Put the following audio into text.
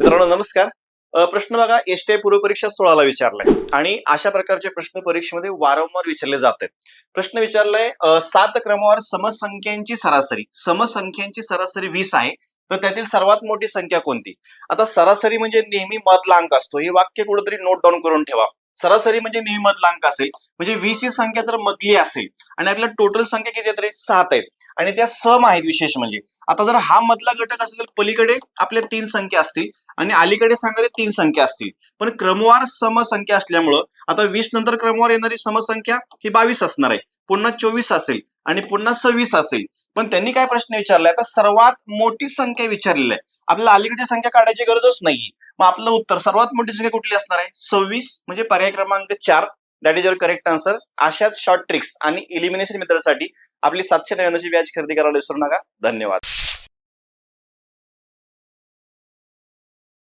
मित्रांनो नमस्कार. प्रश्न बघा एसटीआय पूर्व परीक्षा सोळाला विचारलाय आणि अशा प्रकारचे प्रश्न परीक्षेमध्ये वारंवार विचारले जात आहेत प्रश्न विचारलाय सात क्रमावर समसंख्यांची सरासरी. समसंख्यांची सरासरी वीस आहे तर त्यातील सर्वात मोठी संख्या कोणती? आता सरासरी म्हणजे नेहमी मधला अंक असतो. हे वाक्य कुठेतरी नोट डाऊन करून ठेवा. सरासरी म्हणजे नेहमी मधला अंक असेल. म्हणजे वीस ही संख्या तर मधली असेल आणि आपल्याला टोटल संख्या किती आहेत रे सात आहेत आणि त्या सम आहेत विशेष म्हणजे. आता जर हा मधला घटक असेल तर पलीकडे आपल्या तीन संख्या असतील आणि अलीकडे सांगणारे तीन संख्या असतील. पण क्रमवार समसंख्या असल्यामुळं आता वीस नंतर क्रमवार येणारी समसंख्या ही बावीस असणार आहे. पुन्हा चोवीस असेल आणि पुन्हा सव्वीस असेल. पण त्यांनी काय प्रश्न विचारलाय आता सर्वात मोठी संख्या विचारलेली आहे. आपल्याला अलीकडे संख्या काढायची गरजच नाही मग आपलं उत्तर सर्वात मोठी संख्या कुठली असणार आहे? सव्वीस म्हणजे पर्याय क्रमांक चार. That is your correct answer अशाच शॉर्ट ट्रिक्स आणि इलिमिनेशन मेथडसाठी आपली सातशे नव्याण्णवची व्याज खरेदी करायला विसरू नका. धन्यवाद.